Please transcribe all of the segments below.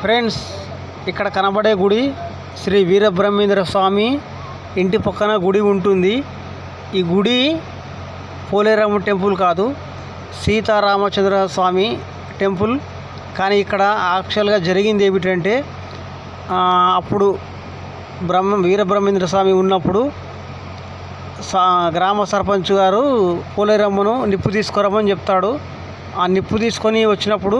Friends ఇక్కడ కనబడే గుడి శ్రీ వీరబ్రహ్మేంద్ర స్వామి ఇంటి పక్కన గుడి ఉంటుంది. ఈ గుడి పోలేరమ్మ టెంపుల్ కాదు సీతారామచంద్ర స్వామి టెంపుల్. కానీ ఇక్కడ యాక్చువల్గా జరిగింది ఏమిటంటే అప్పుడు బ్రహ్మ వీరబ్రహ్మేంద్ర స్వామి ఉన్నప్పుడు సా గ్రామ సర్పంచ్ గారు పోలేరమ్మను నిప్పు తీసుకురమ్మని చెప్తాడు. ఆ నిప్పు తీసుకొని వచ్చినప్పుడు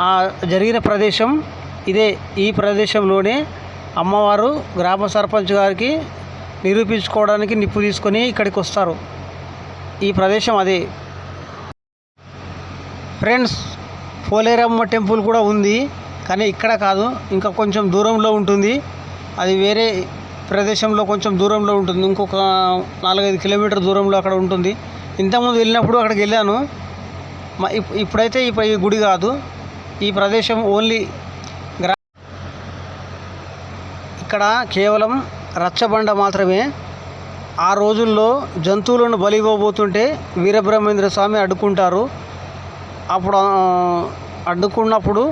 ఆ జరిగిన ప్రదేశం ఇదే ఈ ప్రదేశంలోనే అమ్మవారు గ్రామ సర్పంచ్ గారికి నిరూపించుకోవడానికి నిప్పు తీసుకొని ఇక్కడికి వస్తారు. ఈ ప్రదేశం అదే. ఫ్రెండ్స్ పోలేరమ్మ టెంపుల్ కూడా ఉంది కానీ ఇక్కడ కాదు ఇంకా కొంచెం దూరంలో ఉంటుంది. అది వేరే ప్రదేశంలో కొంచెం దూరంలో ఉంటుంది. ఇంకొక నాలుగైదు కిలోమీటర్ దూరంలో అక్కడ ఉంటుంది. ఇంతకుముందు వెళ్ళినప్పుడు అక్కడికి వెళ్ళాను. ఇప్- ఇప్పుడైతే ఈ ఈ గుడి కాదు. ఈ ప్రదేశం ఓన్లీ గ్రా ఇక్కడ కేవలం రచ్చబండ మాత్రమే. ఆ రోజుల్లో జంతువులను బలి ఇవ్వబోతుంటే వీరబ్రహ్మేంద్ర స్వామి అడ్డుకుంటారు. అప్పుడు అడ్డుకున్నప్పుడు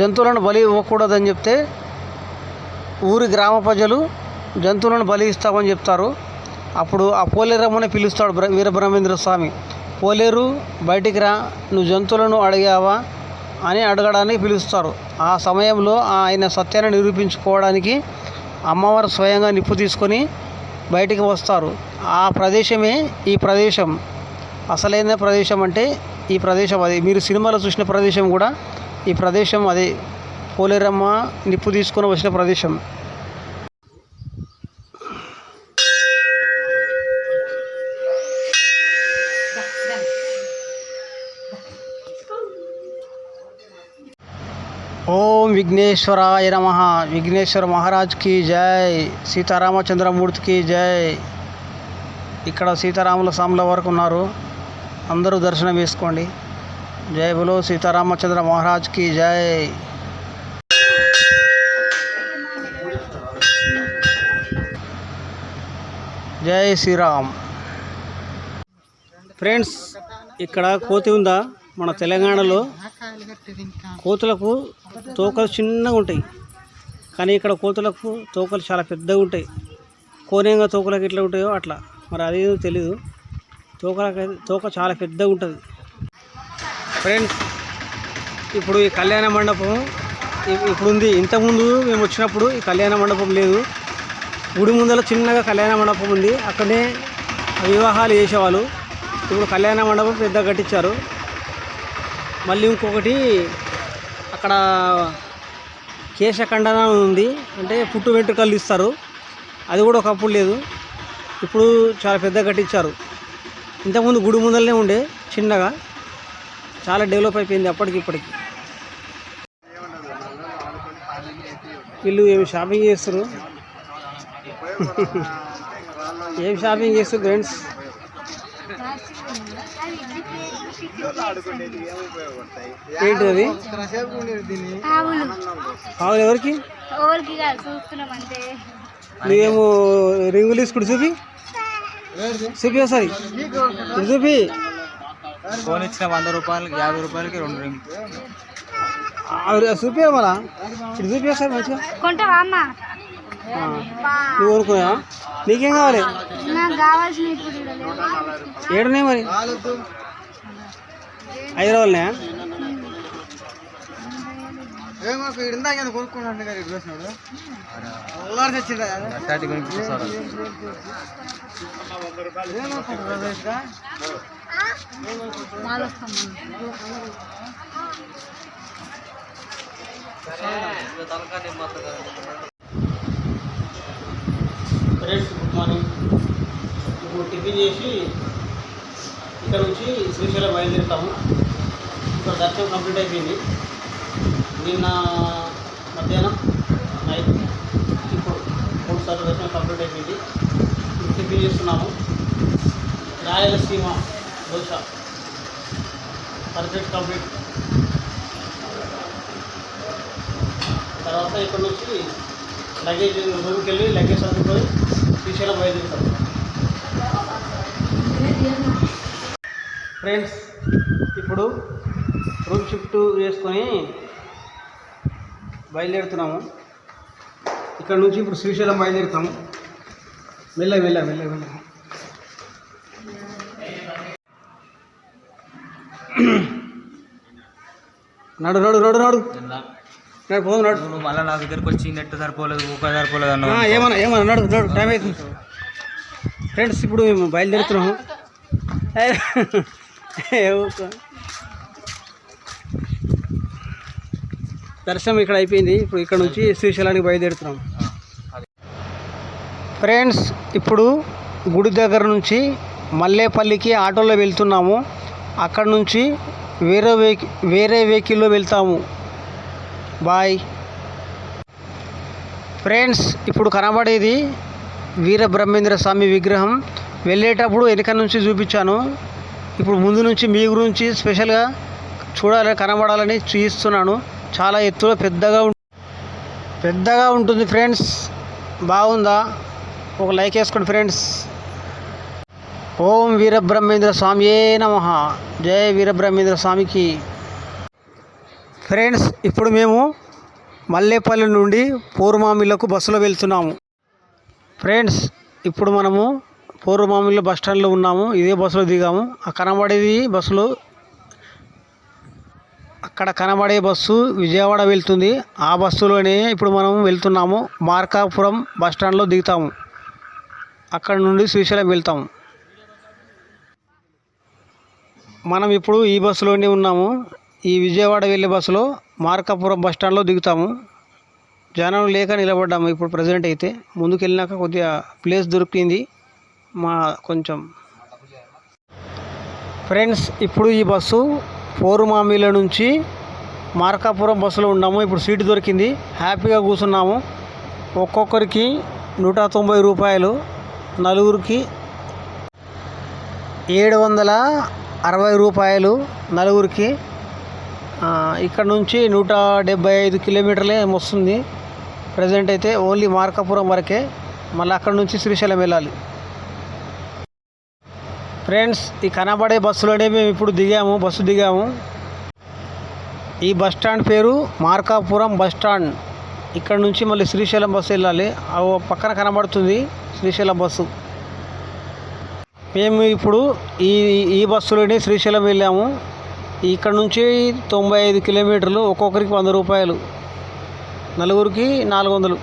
జంతువులను బలి ఇవ్వకూడదని చెప్తే ఊరి గ్రామ ప్రజలు జంతువులను బలి ఇస్తామని చెప్తారు. అప్పుడు ఆ పోలేరమ్మని పిలుస్తాడు వీరబ్రహ్మేంద్ర స్వామి. పోలేరు బయటికి రా నువ్వు జంతువులను అడిగావా? అని అడగడానికి పిలుస్తారు. ఆ సమయంలో ఆయన సత్యాన్ని నిరూపించుకోవడానికి అమ్మవారు స్వయంగా నిప్పు తీసుకొని బయటికి వస్తారు. ఆ ప్రదేశమే ఈ ప్రదేశం. అసలైన ప్రదేశం అంటే ఈ ప్రదేశం అది. మీరు సినిమాలో చూసిన ప్రదేశం కూడా ఈ ప్రదేశం అది. పోలేరమ్మ నిప్పు తీసుకొని వచ్చిన ప్రదేశం. విఘ్నేశ్వరాయ నమ. విఘ్నేశ్వర మహారాజ్కి జై. సీతారామచంద్రమూర్తికి జై. ఇక్కడ సీతారాముల స్వాముల వరకు ఉన్నారు. అందరూ దర్శనం వేసుకోండి జై బులో సీతారామచంద్ర మహారాజ్కి జై. జై శ్రీరామ్. ఫ్రెండ్స్ ఇక్కడ కోతి ఉందా? మన తెలంగాణలో కోతులకు తోకలు చిన్నగా ఉంటాయి. కానీ ఇక్కడ కోతులకు తోకలు చాలా పెద్దగా ఉంటాయి. కోనేంగా తోకలకు ఎట్లా ఉంటాయో అట్లా. మరి అది తెలీదు. తోకలకి తోక చాలా పెద్దగా ఉంటుంది. ఫ్రెండ్స్ ఇప్పుడు ఈ కళ్యాణ మండపం ఇప్పుడుంది. ఇంతకుముందు మేము వచ్చినప్పుడు ఈ కళ్యాణ మండపం లేదు. గుడి ముందర చిన్నగా కళ్యాణ మండపం ఉంది. అక్కడనే వివాహాలు చేసేవాళ్ళు. ఇప్పుడు కళ్యాణ మండపం పెద్ద కట్టించారు. మళ్ళీ ఇంకొకటి అక్కడ కేశఖండన ఉంది. అంటే పుట్టు వెంట్రుకలు ఇస్తారు. అది కూడా ఒకప్పుడు లేదు. ఇప్పుడు చాలా పెద్ద కట్టించారు ఇంతకుముందు గుడి ముందరనే ఉండే చిన్నగా. చాలా డెవలప్ అయిపోయింది అప్పటికి ఇప్పటికి. వీళ్ళు ఏమి షాపింగ్ చేస్తారు ఏం షాపింగ్ చేస్తారు ఫ్రెండ్స్ ఏంటి అది? ఆవులు. కావాలి ఎవరికి? నువ్వేమో రింగులు తీసుకుడు చూపి. చూపి ఒకసారి. చూపి. ఫోన్ ఇచ్చిన వంద రూపాయలకి యాభై రూపాయలకి రెండు రింగ్ చూపి మళ్ళా? ఇటు చూపి ఒకసారి మంచిగా. కొంటావా అమ్మ? ఆ. నువ్వు కొనుక్కున్నా నీకేం కావాలి? నాకు మరి హైదరాబాద్నే కొనుక్కున్నాడు ఫ్రెండ్స్ గుడ్ మార్నింగ్. ఇప్పుడు టిఫిన్ చేసి ఇక్కడ నుంచి శ్రీశైలం బయలుదేరుతాము. ఇక్కడ దర్శనం కంప్లీట్ అయిపోయింది. నిన్న మధ్యాహ్నం నైట్ ఇప్పుడు మూడు సార్లు దర్శనం కంప్లీట్ అయిపోయింది. ఇప్పుడు చేస్తున్నాము. Rayalaseema dosa perfect complete. తర్వాత ఇక్కడ నుంచి లగేజ్ రూమ్కి వెళ్ళి లగేజ్ అందుకొని శ్రీశైలం బయలుదేరుతాం. ఫ్రెండ్స్ ఇప్పుడు రూమ్ షిఫ్ట్ చేసుకొని బయలుదేరుతున్నాము. ఇక్కడ నుంచి ఇప్పుడు శ్రీశైలం బయలుదేరుతాము. మెల్ల మెల్ల మెల్ల మెల్ల నడు నడు నడు నడు. నడు పోదు నడు. నువ్వు మళ్ళీ నా దగ్గరకు వచ్చి నెట్ సరిపోలేదు ఊక సరిపోలేదు ఆ, అన్నావు ఏమన్నా ఏమన్నా నడు నడు టైం అవుతుంది. ఫ్రెండ్స్ ఇప్పుడు మేము బయలుదేరుతున్నాము ఏ, ఏ ఊరుకో. దర్శనం ఇక్కడ అయిపోయింది. ఇప్పుడు ఇక్కడ నుంచి శ్రీశైలానికి బయలుదేరుతున్నాం. ఫ్రెండ్స్ ఇప్పుడు గుడి దగ్గర నుంచి మల్లేపల్లికి ఆటోలో వెళ్తున్నాము. అక్కడ నుంచి వేరే వెహికల్ వేరే వెహికల్లో వెళ్తాము. బాయ్. ఫ్రెండ్స్ ఇప్పుడు కనబడేది వీరబ్రహ్మేంద్ర స్వామి విగ్రహం. వెళ్ళేటప్పుడు వెనక నుంచి చూపించాను. ఇప్పుడు ముందు నుంచి మీ గురించి స్పెషల్గా చూడాలని కనబడాలని చూయిస్తున్నాను. చాలా ఎత్తులో పెద్దగా పెద్దగా ఉంటుంది ఫ్రెండ్స్. బాగుందా? ఒక లైక్ వేసుకోండి ఫ్రెండ్స్. ఓం వీరబ్రహ్మేంద్ర స్వామియే నమ. జయ వీరబ్రహ్మేంద్ర స్వామికి. ఫ్రెండ్స్ ఇప్పుడు మేము మల్లేపల్లి నుండి పూర్వమామిలకు బస్సులో వెళ్తున్నాము. ఫ్రెండ్స్ ఇప్పుడు మనము పూర్వమామిలో బస్ స్టాండ్లో ఉన్నాము. ఇదే బస్సులో దిగాము. ఆ కనబడేది బస్సులో అక్కడ కనబడే బస్సు విజయవాడ వెళ్తుంది. ఆ బస్సులోనే ఇప్పుడు మనం వెళ్తున్నాము. మార్కాపురం బస్ స్టాండ్లో దిగుతాము. అక్కడ నుండి శ్రీశైలం వెళ్తాము. మనం ఇప్పుడు ఈ బస్సులోనే ఉన్నాము. ఈ విజయవాడ వెళ్ళే బస్సులో మార్కాపురం బస్ స్టాండ్లో దిగుతాము. జనం లేక నిలబడ్డాము ఇప్పుడు ప్రజెంట్ అయితే. ముందుకు వెళ్ళినాక కొద్దిగా ప్లేస్ దొరికింది. మా కొంచెం. ఫ్రెండ్స్ ఇప్పుడు ఈ బస్సు పోరుమామిల నుంచి మార్కాపురం బస్సులో ఉన్నాము. ఇప్పుడు సీటు దొరికింది. హ్యాపీగా కూర్చున్నాము. ఒక్కొక్కరికి నూట తొంభై రూపాయలు నలుగురికి ఏడు వందల అరవై రూపాయలు నలుగురికి ఇక్కడ నుంచి నూట డెబ్బై ఐదు కిలోమీటర్లే వస్తుంది. ప్రజెంట్ అయితే ఓన్లీ మార్కాపురం వరకే. మళ్ళీ అక్కడ నుంచి శ్రీశైలం వెళ్ళాలి. ఫ్రెండ్స్ ఈ కనబడే బస్సులోనే మేము ఇప్పుడు దిగాము బస్సు దిగాము. ఈ బస్ స్టాండ్ పేరు మార్కాపురం బస్ స్టాండ్. ఇక్కడ నుంచి మళ్ళీ శ్రీశైలం బస్సు వెళ్ళాలి. ఆ ఓ పక్కన కనబడుతుంది శ్రీశైలం బస్సు. మేము ఇప్పుడు ఈ ఈ బస్సులోనే శ్రీశైలం వెళ్ళాము. ఇక్కడ నుంచి తొంభై ఐదు కిలోమీటర్లు ఒక్కొక్కరికి వంద రూపాయలు. నలుగురికి నాలుగు వందలు.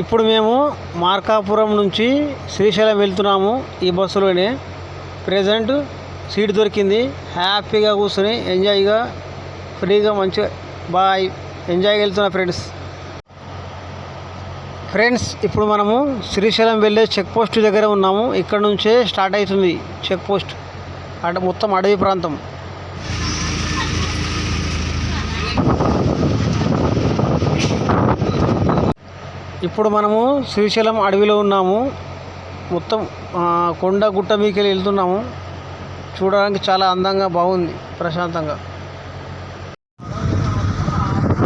ఇప్పుడు మేము మార్కాపురం నుంచి శ్రీశైలం వెళ్తున్నాము ఈ బస్సులోనే. ప్రజెంట్ సీట్ దొరికింది. హ్యాపీగా కూర్చొని ఎంజాయ్గా ఫ్రీగా మంచిగా బాయ్. ఎంజాయ్గా వెళ్తున్నా ఫ్రెండ్స్. ఫ్రెండ్స్ ఇప్పుడు మనము శ్రీశైలం వెళ్ళే చెక్ పోస్ట్ దగ్గర ఉన్నాము. ఇక్కడ నుంచే స్టార్ట్ అవుతుంది చెక్ పోస్ట్. అటు మొత్తం అడవి ప్రాంతం. ఇప్పుడు మనము శ్రీశైలం అడవిలో ఉన్నాము. మొత్తం కొండ గుట్ట మీకెళ్ళి వెళ్తున్నాము. చూడడానికి చాలా అందంగా బాగుంది. ప్రశాంతంగా ఈ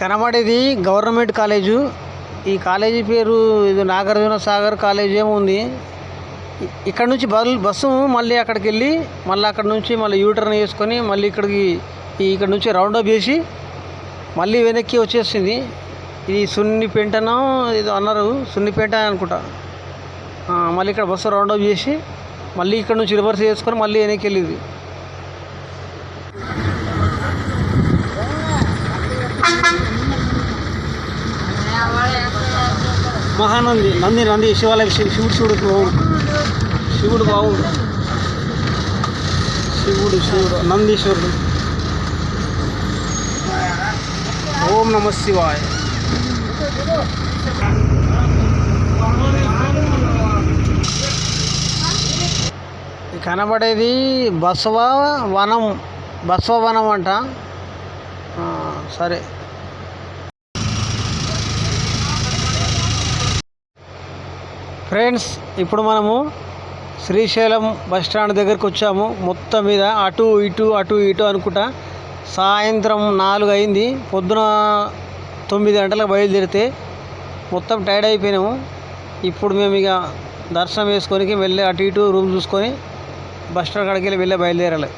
కనబడేది గవర్నమెంట్ కాలేజు. ఈ కాలేజీ పేరు ఇది నాగార్జున సాగర్ కాలేజ్ ఏమో ఉంది. ఇక్కడ నుంచి బల్ బస్సు మళ్ళీ అక్కడికి వెళ్ళి మళ్ళీ అక్కడ నుంచి మళ్ళీ యూటర్న్ వేసుకొని మళ్ళీ ఇక్కడికి ఈ ఇక్కడ నుంచి రౌండ్ అప్ చేసి మళ్ళీ వెనక్కి వచ్చేసింది. ఇది సున్నిపేంటనో ఏదో అన్నారు. సున్నిపేంట అనుకుంటా. మళ్ళీ ఇక్కడ బస్సు రౌండ్ అప్ చేసి మళ్ళీ ఇక్కడ నుంచి రివర్స్ చేసుకొని మళ్ళీ వెనక్కి వెళ్ళింది. మహానంది నంది నంది శివాలయ శివుడు శివుడు శివుడు బాగుంది శివుడు శివుడు నందీశ్వరుడు. ఓం నమ శివాయ. కనబడేది బసవ వనం బసవ వనం అంట. సరే. ఫ్రెండ్స్ ఇప్పుడు మనము శ్రీశైలం బస్ స్టాండ్ దగ్గరికి వచ్చాము. మొత్తం మీద అటు ఇటు అటు ఇటు అనుకుంటా సాయంత్రం నాలుగు అయింది. పొద్దున తొమ్మిది గంటలకు బయలుదేరితే మొత్తం టైర్డ్ అయిపోయినాము. ఇప్పుడు మేము ఇక దర్శనం వేసుకొని వెళ్ళి అటు ఇటు రూమ్ చూసుకొని బస్ స్టాండ్ కాడికి వెళ్ళి వెళ్ళి బయలుదేరాలి.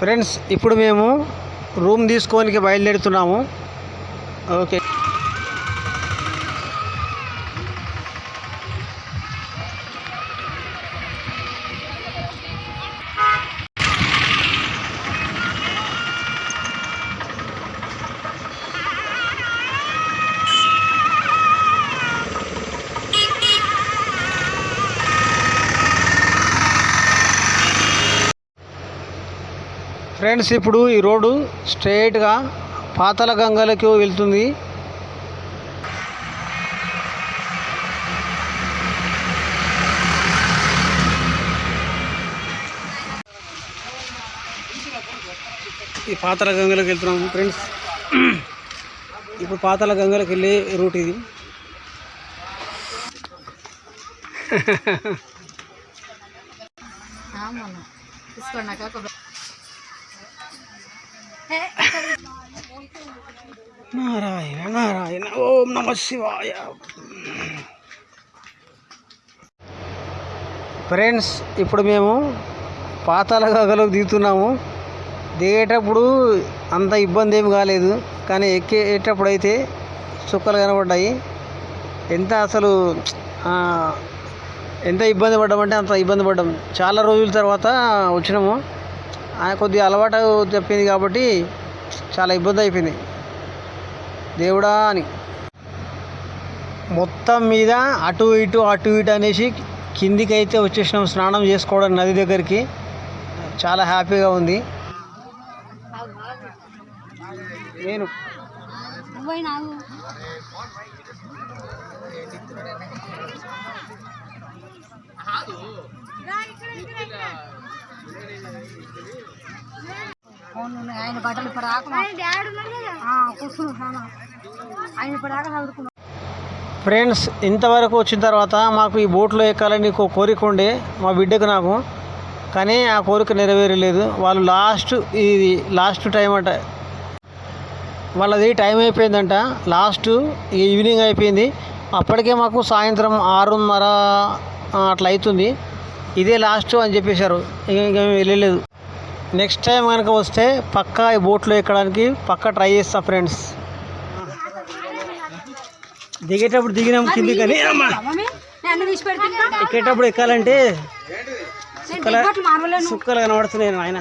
ఫ్రెండ్స్ ఇప్పుడు మేము రూమ్ తీసుకోనికి బయలుదేరుతున్నాము. ఓకే. ఫ్రెండ్స్ ఇప్పుడు ఈ రోడ్డు స్ట్రైట్గా పాతల గంగలకు వెళ్తుంది. ఈ పాతల గంగలకు వెళ్తున్నాము ఫ్రెండ్స్. ఇప్పుడు పాతల గంగలకు వెళ్ళే రూట్ ఇది. నారాయణ నారాయణ ఓం నమ శివాయ. ఫ్రెండ్స్ ఇప్పుడు మేము పాతాల గగలకు దిగుతున్నాము. దిగేటప్పుడు అంత ఇబ్బంది ఏమి కాలేదు కానీ ఎక్కేటప్పుడు అయితే చుక్కలు కనబడ్డాయి. ఎంత అసలు ఎంత ఇబ్బంది పడ్డామంటే అంత ఇబ్బంది పడ్డాం. చాలా రోజుల తర్వాత వచ్చినాము. ఆయన కొద్దిగా అలవాటు చెప్పింది కాబట్టి చాలా ఇబ్బంది అయిపోయింది దేవుడా అని. మొత్తం మీద అటు ఇటు అటు ఇటు అనేసి కిందికి అయితే వచ్చేసినాం స్నానం చేసుకోవడం నది దగ్గరికి. చాలా హ్యాపీగా ఉంది. నేను. నాకు ఆయన బట్టలు ఇప్పుడు కూర్చున్నాను ఆయన ఇప్పుడు చదువుకున్నాను ఫ్రెండ్స్ ఇంతవరకు వచ్చిన తర్వాత మాకు ఈ బోట్లో ఎక్కాలని ఒక కోరిక ఉండే మా బిడ్డకు నాకు. కానీ ఆ కోరిక నెరవేరలేదు. వాళ్ళు లాస్ట్ ఇది లాస్ట్ టైం అంట. వాళ్ళది టైం అయిపోయిందంట. లాస్ట్ ఈవినింగ్ అయిపోయింది. అప్పటికే మాకు సాయంత్రం ఆరున్నర అట్లా అవుతుంది. ఇదే లాస్ట్ అని చెప్పేశారు. ఇక ఇక మేము వెళ్ళలేదు. నెక్స్ట్ టైం కనుక వస్తే పక్కా ఈ బోట్లో ఎక్కడానికి పక్కా ట్రై చేస్తా ఫ్రెండ్స్. దిగేటప్పుడు దిగినాం కింది కానీ ఎక్కేటప్పుడు ఎక్కాలంటే సుక్కలు కనబడుతున్నాయి ఆయన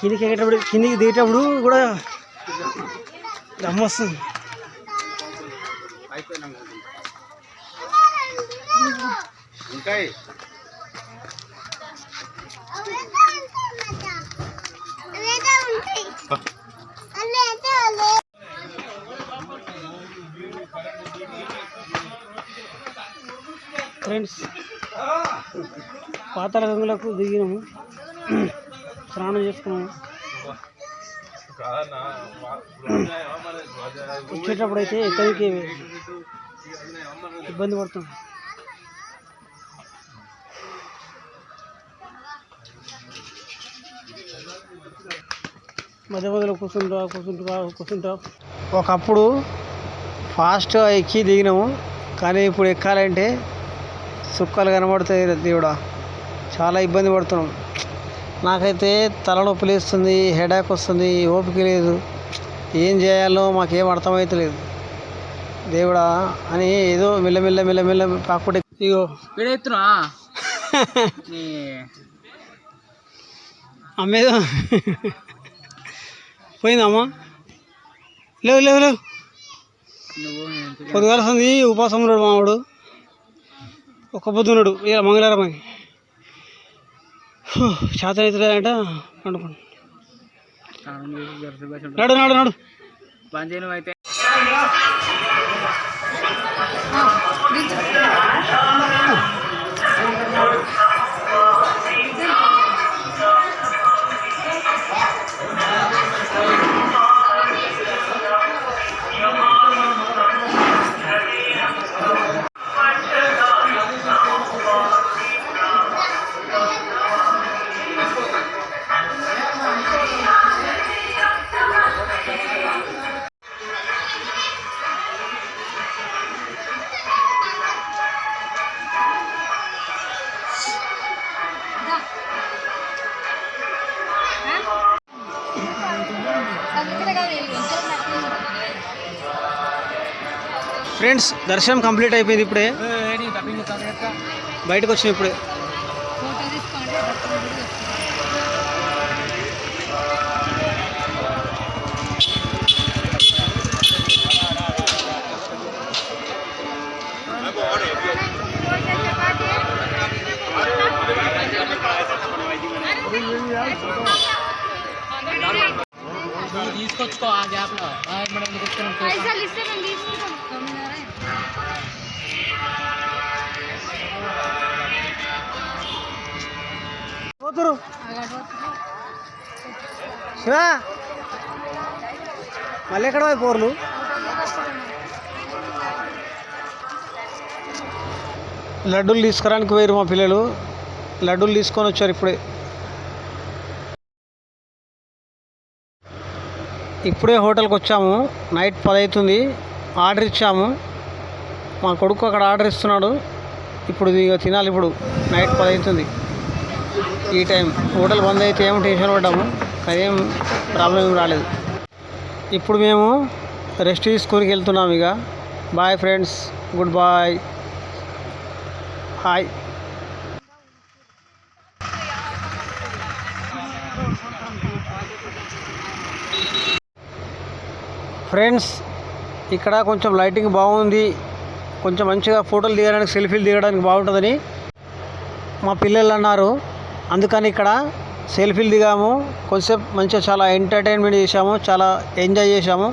కిందికి ఎక్కేటప్పుడు కిందికి దిగేటప్పుడు కూడా వస్తుంది. ఫ్రెండ్స్. పాతాల గంగులకు దిగినాము. స్నానం చేసుకున్నాము. వచ్చేటప్పుడు అయితే ఎక్కడికి ఇబ్బంది పడుతుంది మధ్య మధ్యలో కూర్చుంటా కూర్చుంటా కూర్చుంటా. ఒకప్పుడు ఫాస్ట్గా ఎక్కి దిగినాము. కానీ ఇప్పుడు ఎక్కాలంటే సుక్కలు కనబడతాయి దేవుడా. చాలా ఇబ్బంది పడుతున్నాం. నాకైతే తలనొప్పి లేస్తుంది హెడాక్ వస్తుంది ఓపిక లేదు. ఏం చేయాలో మాకేం అర్థమవుతలేదు దేవుడా అని ఏదో మెల్లమెల్ల మెల్లమెల్ల కాకపోతే ఇగో. వీడెత్తునా అమ్మేదో. పోయిందమ్మా. లేవు లేవు లేవు. నువ్వు పొద్దుగాల వస్తుంది ఉపాసం ఉన్నాడు మావాడు. ఒక పొద్దున్నాడు ఇలా మంగళవారం అని చేత అవుతుందంట అనుకోండి నాడు నాడు నాడు. అయితే ఫ్రెండ్స్ దర్శనం కంప్లీట్ అయిపోయింది ఇప్పుడే. బయటకు వచ్చిన ఇప్పుడే. తీసుకొచ్చుకో ఆ గ్యాప్లో. మనం పైసలు పోతురు. శివ. మళ్ళీ ఎక్కడ పోయి పోర్లు లడ్డూలు తీసుకురానికి పోయారు మా పిల్లలు. లడ్డూలు తీసుకొని వచ్చారు ఇప్పుడే. ఇప్పుడే హోటల్కి వచ్చాము. నైట్ పది అవుతుంది. ఆర్డర్ ఇచ్చాము. మా కొడుకు అక్కడ ఆర్డర్ ఇస్తున్నాడు. ఇప్పుడు ఇక తినాలి ఇప్పుడు. నైట్ పది అవుతుంది. ఈ టైం హోటల్ బంద్ అయితే ఏం టెన్షన్ పడ్డాము కానీ ఏం ప్రాబ్లం ఏం రాలేదు. ఇప్పుడు మేము రెస్ట్ తీసుకొని వెళ్తున్నాం ఇక. Bye friends good bye. Hi. Friends ఇక్కడ కొంచెం లైటింగ్ బాగుంది. కొంచెం మంచిగా ఫోటోలు దిగడానికి సెల్ఫీలు దిగడానికి బాగుంటుందని మా పిల్లలు అన్నారు. అందుకని ఇక్కడ సెల్ఫీలు దిగాము. కొంచెంసేపు మంచిగా చాలా ఎంటర్టైన్మెంట్ చేసాము చాలా ఎంజాయ్ చేసాము